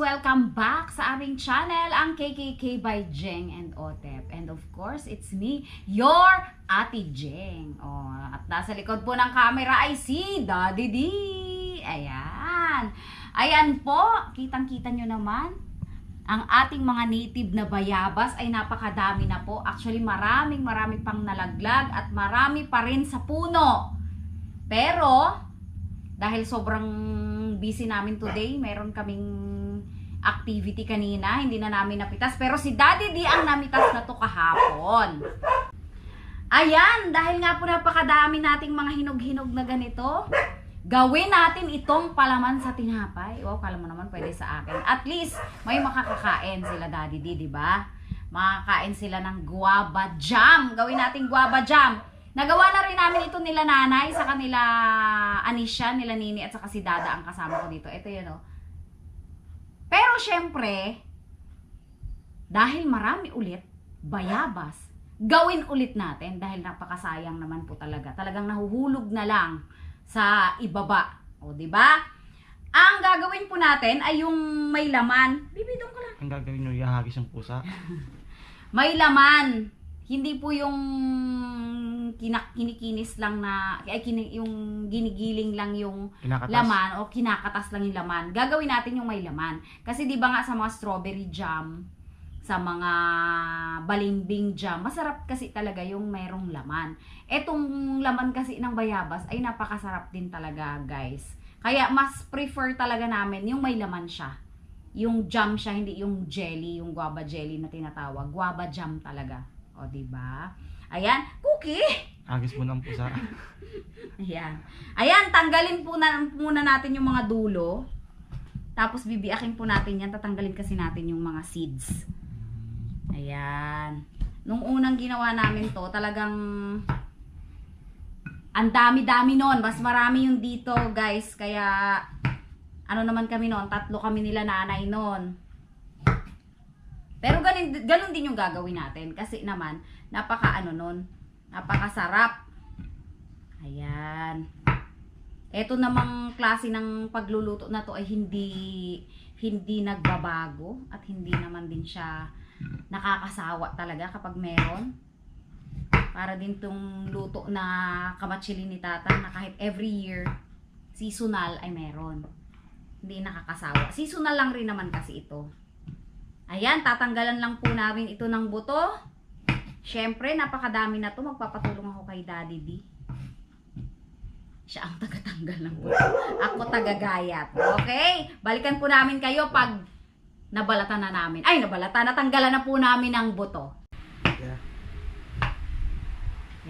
Welcome back sa aming channel, ang KKK by Jeng and Otep. And of course, it's me, your Ate Jeng. Oh, at nasa likod po ng camera ay si Daddy D. Ayan. Ayan po, kitang-kita nyo naman. Ang ating mga native na bayabas ay napakadami na po. Actually, maraming marami pang nalaglag at marami pa rin sa puno. Pero, dahil sobrang busy namin today, meron kaming activity kanina, hindi na namin napitas. Pero si Daddy D ang namitas na to kahapon. Ayan, dahil nga po napakadami nating mga hinog-hinog na ganito, gawin natin itong palaman sa tinapay. Wow, kala mo naman pwede sa akin. At least, may makakakain sila Daddy D, di ba? Makakain sila ng guava jam. Gawin natin guava jam. Nagawa na rin namin ito nila nanay sa kanila Anisha, nila Nini at saka si Dada ang kasama ko dito. Ito yun oh. Pero syempre, dahil marami ulit, bayabas, gawin ulit natin dahil napakasayang naman po talaga. Talagang nahuhulog na lang sa ibaba. O, di ba? Ang gagawin po natin ay yung may laman. Bibidong ko lang. Ang gagawin nyo, ihagis ang pusa. May laman. Hindi po yung kinak kinikinis lang na ay kini, yung ginigiling lang yung Kinakatas. laman o kinakatas lang yung laman. Gagawin natin yung may laman. Kasi di ba nga sa mga strawberry jam, sa mga balimbing jam, masarap kasi talaga yung merong laman. Etong laman kasi ng bayabas ay napakasarap din talaga, guys. Kaya mas prefer talaga namin yung may laman siya. Yung jam siya, hindi yung jelly, yung guava jelly na tinatawag. Guava jam talaga. O, di ba? Ayan, cookie! Agis mo ng pusa. Ayan. Ayan, tanggalin po na, muna natin yung mga dulo. Tapos bibiakin po natin yan. Tatanggalin kasi natin yung mga seeds. Ayan. Nung unang ginawa namin to, talagang ang dami-dami nun. Mas marami yung dito, guys. Kaya, ano naman kami nun, tatlo kami nila nanay nun. Pero ganun, ganun din yung gagawin natin. Kasi naman, napaka ano nun, napakasarap. Ayan. Ito namang klase ng pagluluto na to ay hindi hindi nagbabago at hindi naman din siya nakakasawa talaga kapag meron. Para din tong luto na kamatsili ni tata na kahit every year seasonal ay meron. Hindi nakakasawa. Seasonal lang rin naman kasi ito. Ayan, tatanggalan lang po namin ito ng buto. Siyempre, napakadami na to. Magpapatulong ako kay Daddy D. Siya ang tagatanggal ng buto. Ako tagagayat. Okay? Balikan po namin kayo pag nabalatan na namin. Ay, nabalatan. Natanggalan na po namin ang buto. Yeah.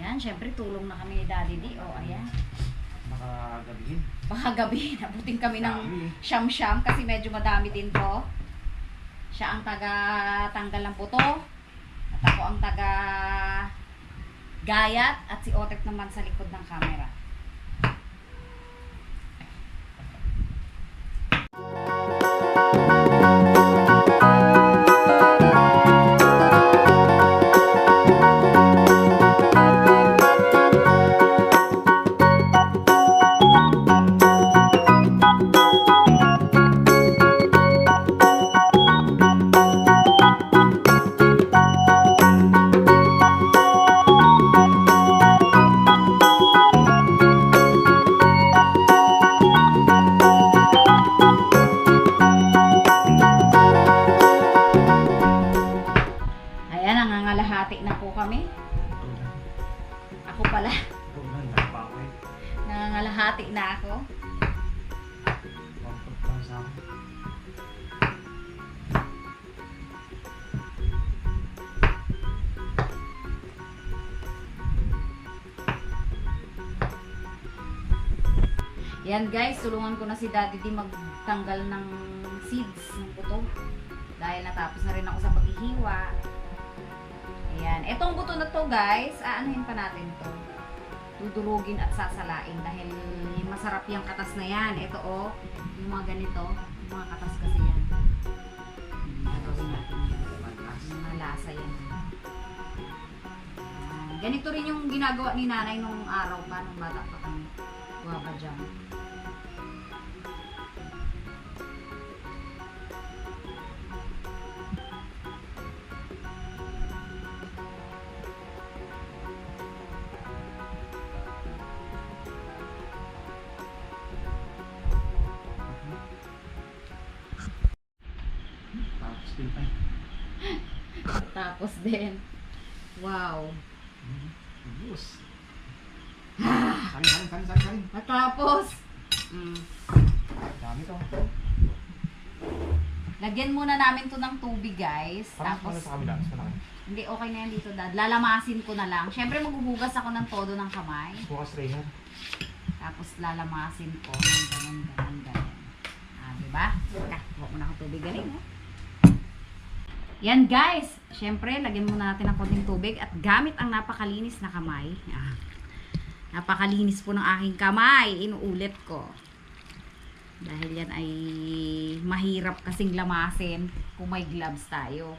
Yan, siyempre tulong na kami ni Daddy D. O, ayan. Makagabihin. Baka gabi, nabutin kami ng siyam-siyam kasi medyo madami din to. Siya ang taga-tanggal ng buto. At ako ang taga gayat at si Otep naman sa likod ng camera. Ayan, Yan guys, tulungan ko na si Daddy D magtanggal ng seeds ng buto. Dahil natapos na rin ako sa paghihiwa. Ayan. Etong buto na to guys, aanuhin pa natin to. Dudurugin at sasalain dahil masarap yung katas na yan. Ito oh, yung mga ganito, yung mga katas kasi yan. Gagawin natin yan. Malasa yan. Ayan. Ganito rin yung ginagawa ni nanay nung araw pa, nung bata pa kami kuha ka dyan. Tapos din. Wow. Saling, saling, saling, saling, saling. Matapos, mm, Dami to. lagyan muna namin to ng tubig guys. Parang Tapos, sa kabila, mas malaki. hindi okay na yan dito dad. Lalamasin ko na lang. Siyempre maghuhugas ako ng todo ng kamay. Bukas trainer. Tapos lalamasin ko ng ganun, ganun, ganun. Ah, di ba? Teka, huwag mo na akong tubig galing, oh. Yan guys, syempre lagyan muna natin ng konting tubig at gamit ang napakalinis na kamay. Ah, napakalinis po ng aking kamay, inuulit ko. Dahil yan ay mahirap kasing lamasin kung may gloves tayo.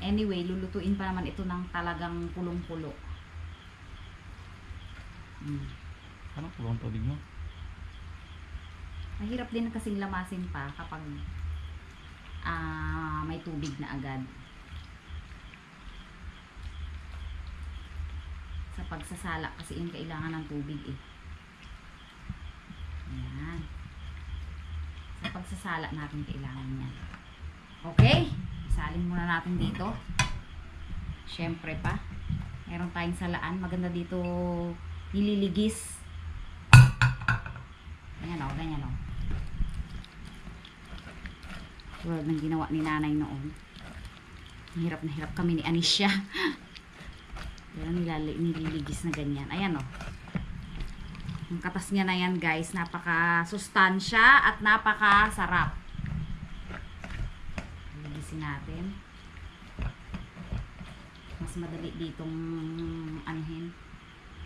Anyway, lulutuin pa naman ito ng talagang pulong-pulo. Mm. Anong kulong tubig mo? Mahirap din kasing lamasin pa kapag ah may tubig na agad. Sa pagsasala kasi yung kailangan ng tubig eh. Ayan. Sa pagsasala natin kailangan yan. Okay? Isalin muna natin dito. Siyempre pa. Meron tayong salaan. Maganda dito nililigis. Ayan o, ganyan o. Tulad ng ginawa ni nanay noon. Hirap na hirap kami ni Anisha. Pero nilali, nililigis na ganyan. Ayan o. Ang katas niya na yan guys. Napaka sustansya at napaka sarap. Ligisin natin. Mas madali ditong anuhin.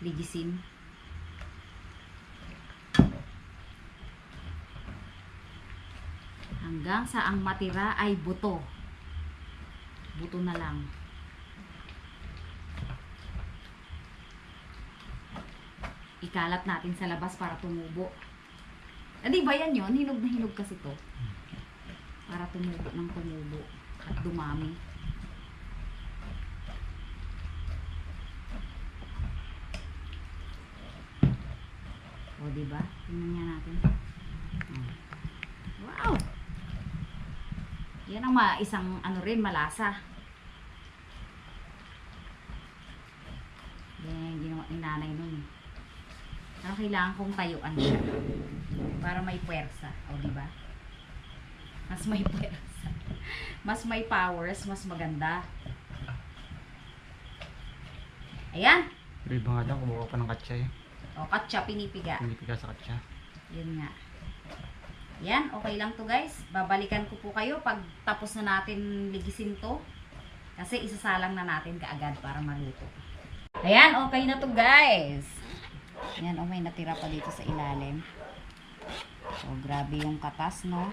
Ligisin. hanggang sa ang matira ay buto. Buto na lang. Ikalat natin sa labas para tumubo. Ah, di ba yan yun? Hinog na hinog kasi to. Para tumubo ng tumubo at dumami. O, di ba? Tingnan nga natin. Wow! Yan ang ma isang ano rin malasa. Yan, ginawa ni nanay nun. Kailangan kong tayuan siya. Para may puwersa. O, di ba? Mas may puwersa. Mas may powers, mas maganda. Ayan. Pero iba nga lang, kumuha pa ng katsa eh. O, katsa, pinipiga. Hindi piga sa katsa. Yun nga. Yan, okay lang to guys. Babalikan ko po kayo pag tapos na natin ligisin to. Kasi isasalang na natin kaagad para maluto. Ayan, okay na to guys. Yan, oh, may natira pa dito sa ilalim. So, grabe yung katas, no?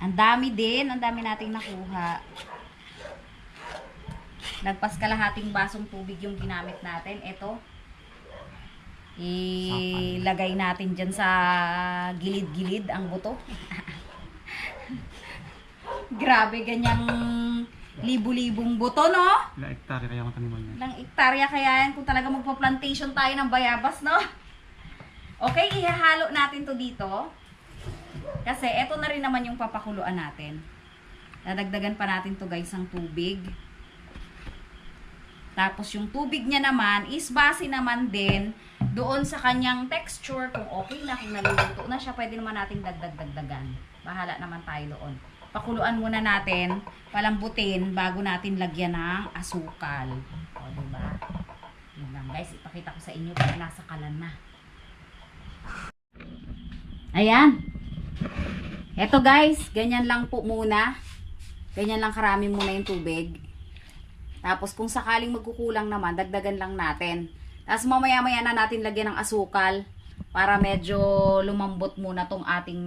Ang dami din, ang dami nating nakuha. Nagpas kalahating basong tubig yung ginamit natin. Ito, ilagay natin dyan sa gilid-gilid ang buto. Grabe, ganyang libu-libong buto, no? Ilang hektare kaya ang taniman niya. Ilang ektarya kaya yan kung talaga magpa-plantation tayo ng bayabas, no? Okay, ihahalo natin to dito. Kasi eto na rin naman yung papakuluan natin. Dadagdagan pa natin to guys ng tubig. Tapos yung tubig niya naman is base naman din doon sa kanyang texture. Kung okay na, kung naluluto na siya, pwede naman natin dagdag-dagdagan. Bahala naman tayo doon. Pakuluan muna natin, palambutin, bago natin lagyan ng asukal. O, diba? Yun lang guys, ipakita ko sa inyo pag nasa kalan na. Ayan. Eto guys, ganyan lang po muna. Ganyan lang karami muna yung tubig. Tapos kung sakaling magkukulang naman, dagdagan lang natin. Tapos mamaya-maya na natin lagyan ng asukal para medyo lumambot muna tong ating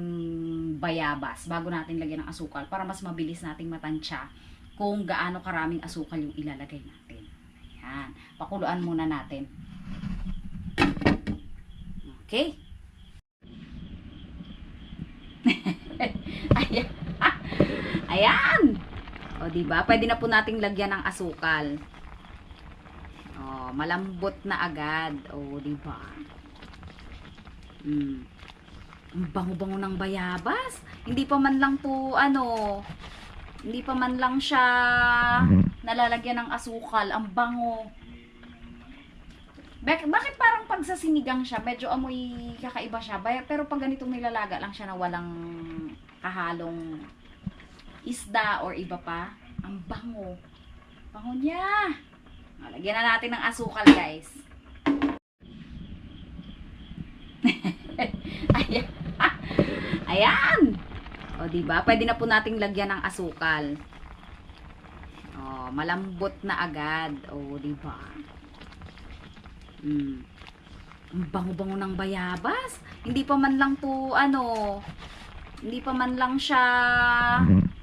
bayabas bago natin lagyan ng asukal para mas mabilis nating matansya kung gaano karaming asukal yung ilalagay natin. Ayan. Pakuluan muna natin. Okay? Ayan. Ayan. O, di ba? Pwede na po nating lagyan ng asukal. O, malambot na agad. O, di ba? Mm. Ang bango-bango ng bayabas. Hindi pa man lang to, ano, hindi pa man lang siya nalalagyan ng asukal. Ang bango. Bak- bakit parang pag sa sinigang siya, medyo amoy kakaiba siya. Pero pag ganitong nilalaga lang siya na walang kahalong isda or iba pa, ang bango. Bango niya. Lagyan na natin ng asukal, guys. Ayan. Ayan. O, di ba? Pwede na po nating lagyan ng asukal. O, malambot na agad. O, di ba? Mm. Ang bango-bango ng bayabas. Hindi pa man lang to, ano, hindi pa man lang siya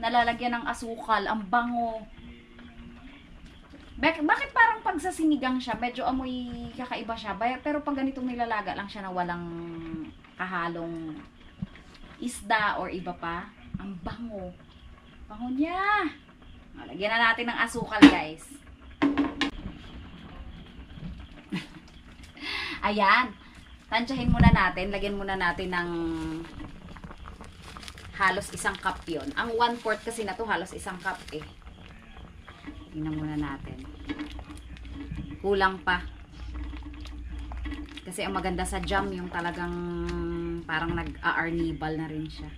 nalalagyan ng asukal. Ang bango. Bak- bakit parang pag sa sinigang siya, medyo amoy kakaiba siya. Pero pag ganitong nilalaga lang siya na walang kahalong isda or iba pa, ang bango. Bango niya. Lagyan na natin ng asukal, guys. Ayan. Tansyahin muna natin. Lagyan muna natin ng halos isang cup yon. Ang one fourth kasi na to halos isang cup eh. Tingnan muna natin. Kulang pa. Kasi ang maganda sa jam yung talagang parang nag-aarnibal na rin siya.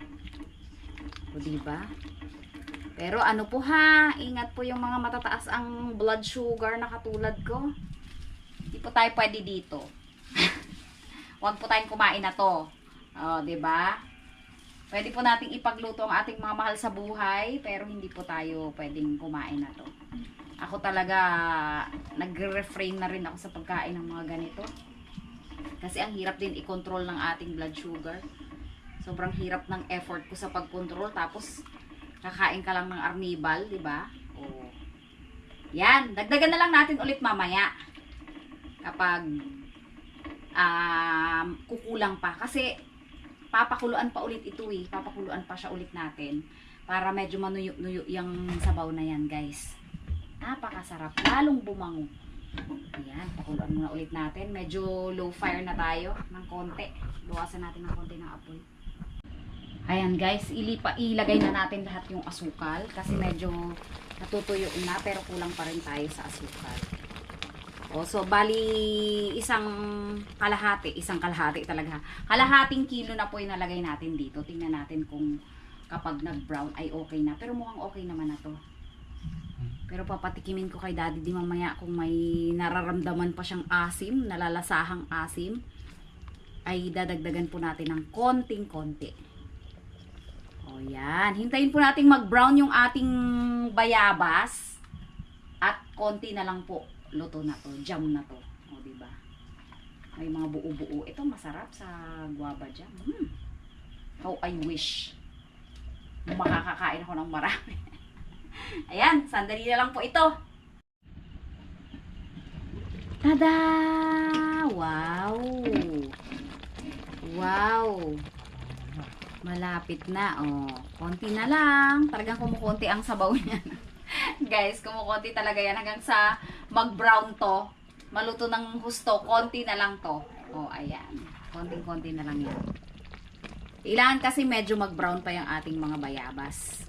O diba? Pero ano po ha, ingat po yung mga matataas ang blood sugar na katulad ko. Hindi po tayo pwede dito. Huwag po tayong kumain na to. O, di ba? Pwede po nating ipagluto ang ating mga mahal sa buhay, pero hindi po tayo pwedeng kumain na to. Ako talaga, nagre-refrain na rin ako sa pagkain ng mga ganito. Kasi ang hirap din i-control ng ating blood sugar. Sobrang hirap ng effort ko sa pag-control. Tapos, kakain ka lang ng arnibal, di ba? O, yan, dagdagan na lang natin ulit mamaya. Kapag um, kukulang pa. Kasi, papakuluan pa ulit ito eh. Papakuluan pa siya ulit natin. Para medyo manuyo-nuyo yung sabaw na yan, guys. Napakasarap. Lalong bumango. Ayan, pakuluan muna ulit natin. Medyo low fire na tayo ng konti. Luwasan natin ng konti ng apoy. Ayan guys, ilipa, ilagay na natin lahat yung asukal kasi medyo natutuyo na pero kulang pa rin tayo sa asukal. O, so bali isang kalahati, isang kalahati talaga. Kalahating kilo na po yung nalagay natin dito. Tingnan natin kung kapag nag-brown ay okay na. Pero mukhang okay naman na to. Pero papatikimin ko kay daddy di mamaya kung may nararamdaman pa siyang asim, nalalasahang asim, ay dadagdagan po natin ng konting-konti. O yan. Hintayin po natin mag-brown yung ating bayabas. At konti na lang po. Luto na to. Jam na to. O, diba? May mga buo-buo. Ito masarap sa guava jam. Hmm. How I wish. Makakakain ako ng marami. Ayan, sandali na lang po ito. Tada! Wow! Wow! Malapit na, oh. Konti na lang. Talagang kumukunti ang sabaw niya. Guys, kumukunti talaga yan hanggang sa mag-brown to. Maluto ng husto, konti na lang to. Oh, ayan. Konting-konti na lang yan. Kailangan kasi medyo mag-brown pa yung ating mga bayabas.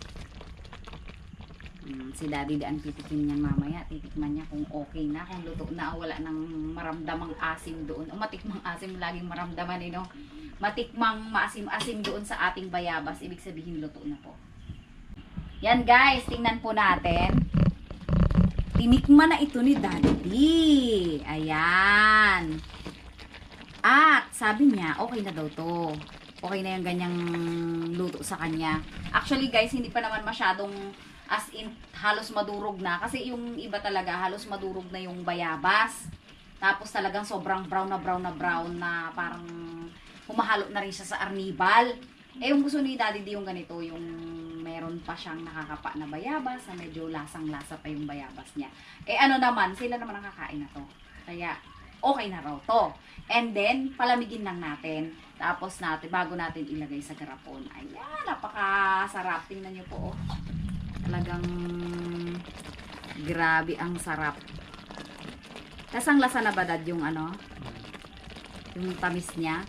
Mm, si Daddy Daan titikin niyan mamaya. Titikman niya kung okay na, kung luto na, wala nang maramdamang asim doon. O matikmang asim laging maramdaman eh, no? Matikmang maasim-asim doon sa ating bayabas. Ibig sabihin luto na po. Yan guys, tingnan po natin. Tinikman na ito ni Daddy. Ayan. At sabi niya, okay na daw to. Okay na yung ganyang luto sa kanya. Actually guys, hindi pa naman masyadong as in halos madurog na. Kasi yung iba talaga, halos madurog na yung bayabas. Tapos talagang sobrang brown na brown na brown na parang humahalo na rin siya sa arnibal. Eh yung gusto ni Daddy di yung ganito, yung meron pa siyang nakakapa na bayabas na medyo lasang-lasa pa yung bayabas niya. Eh ano naman, sila naman ang kakain na to. Kaya okay na raw to. And then, palamigin lang natin. Tapos natin, bago natin ilagay sa garapon. Ayan, napakasarap. Tingnan nyo po, oh. Talagang grabe ang sarap. Lasang lasa na ba dad yung ano? Yung tamis niya?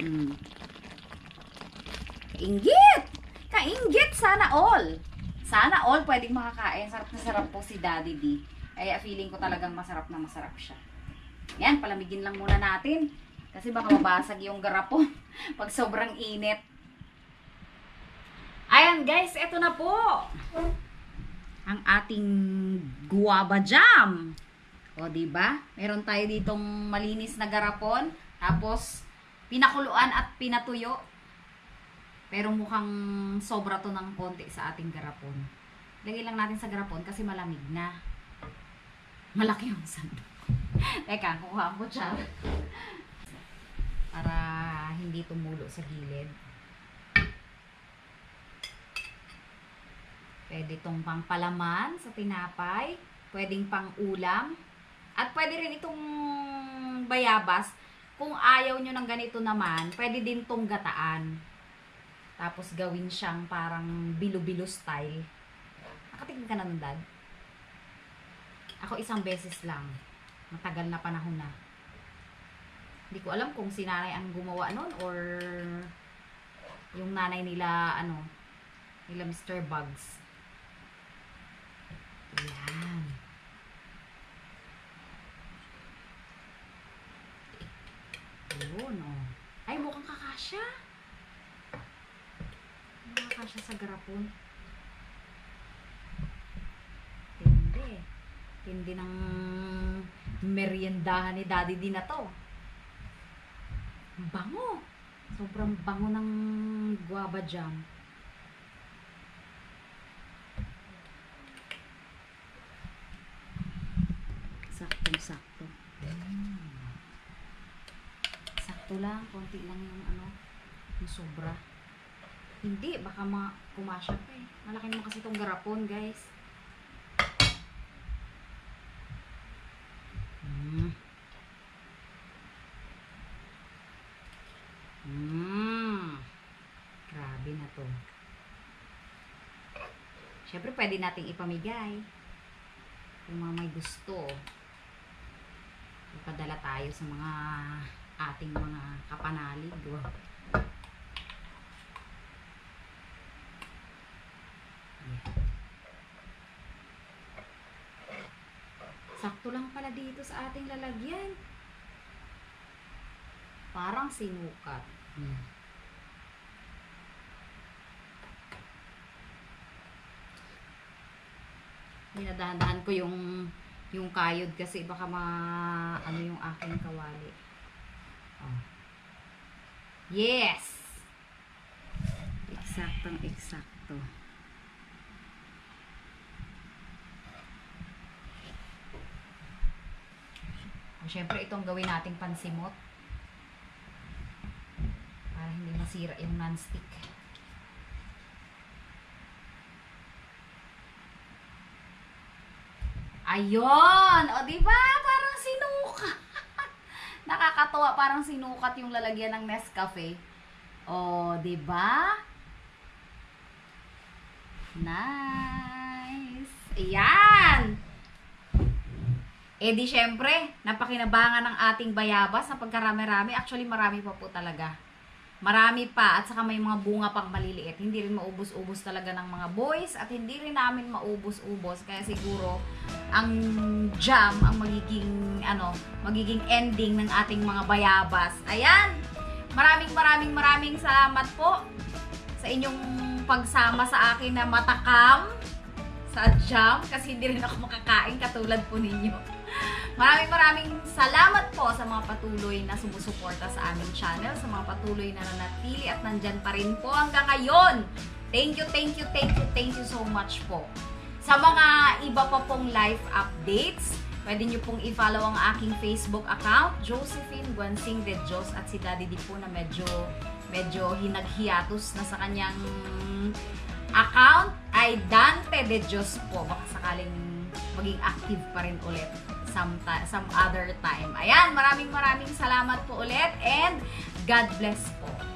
Hmm. Mm. Kainggit! Kainggit! Sana all! Sana all pwedeng makakain. Sarap na sarap po si Daddy D. Kaya feeling ko talagang masarap na masarap siya. Yan, palamigin lang muna natin. Kasi baka mabasag yung garapon pag sobrang init. Ayan guys, eto na po. Ang ating guava jam. O, ba? Meron tayo ditong malinis na garapon. Tapos, pinakuluan at pinatuyo. Pero mukhang sobra to ng konti sa ating garapon. Lagay lang natin sa garapon kasi malamig na. Malaki yung sandok. Teka, kukuha ko siya. Para hindi tumulo sa gilid. Pwede itong pang palaman sa tinapay. Pwedeng pang ulam. At pwede rin itong bayabas. Kung ayaw nyo ng ganito naman, pwede din itong gataan. Tapos gawin siyang parang bilo-bilo style. Nakatingin ka na nun, Dad? Ako isang beses lang. Matagal na panahon na. Hindi ko alam kung si nanay ang gumawa nun or yung nanay nila, ano, nila Mr. Bugs. Ayan. Ayun, oh. Ay, mukhang kakasya. Kakasya sa garapon. Tindi. Tindi ng meriendahan ni Daddy din na to. Ang Bango. Sobrang bango ng guava jam. Saktong-sakto. Sakto lang, konti lang yung ano, yung sobra. Hindi, baka ma kumasya pa eh. Malaki naman kasi itong garapon, guys. Mm. Mm. Grabe na to. Siyempre, pwede nating ipamigay. Kung mga may gusto. Ipadala tayo sa mga ating mga kapanalig. Wow. Sakto lang pala dito sa ating lalagyan. Parang sinukat. Hmm. Dinadahan-dahan ko yung yung kayod kasi baka ma ano yung aking kawali. Oh. Yes! Eksaktong eksakto. O, syempre, itong gawin nating pansimot. Para hindi masira yung non-stick. Ayun! O, di ba? Parang sinukat. Nakakatuwa, parang sinukat yung lalagyan ng Nescafe. O, di ba? Nice! Ayan! Eh di syempre, napakinabangan ng ating bayabas sa pagkarami-rami. Actually, marami pa po talaga. Marami pa at saka may mga bunga pang maliliit. Hindi rin maubos-ubos talaga ng mga boys at hindi rin namin maubos-ubos. Kaya siguro, ang jam ang magiging, ano, magiging ending ng ating mga bayabas. Ayan! Maraming maraming maraming salamat po sa inyong pagsama sa akin na matakam sa jam kasi hindi rin ako makakain katulad po ninyo. Maraming maraming salamat po sa mga patuloy na sumusuporta sa aming channel, sa mga patuloy na nanatili at nandyan pa rin po hanggang ngayon. Thank you, thank you, thank you, thank you so much po. Sa mga iba pa pong life updates, pwede nyo pong i-follow ang aking Facebook account, Josephine Guansing de Dios at si Daddy di po na medyo medyo hinaghiatus na sa kanyang account ay Dante de Dios po. Baka sakaling maging active pa rin ulit some, some other time. Ayan, maraming maraming salamat po ulit and God bless po.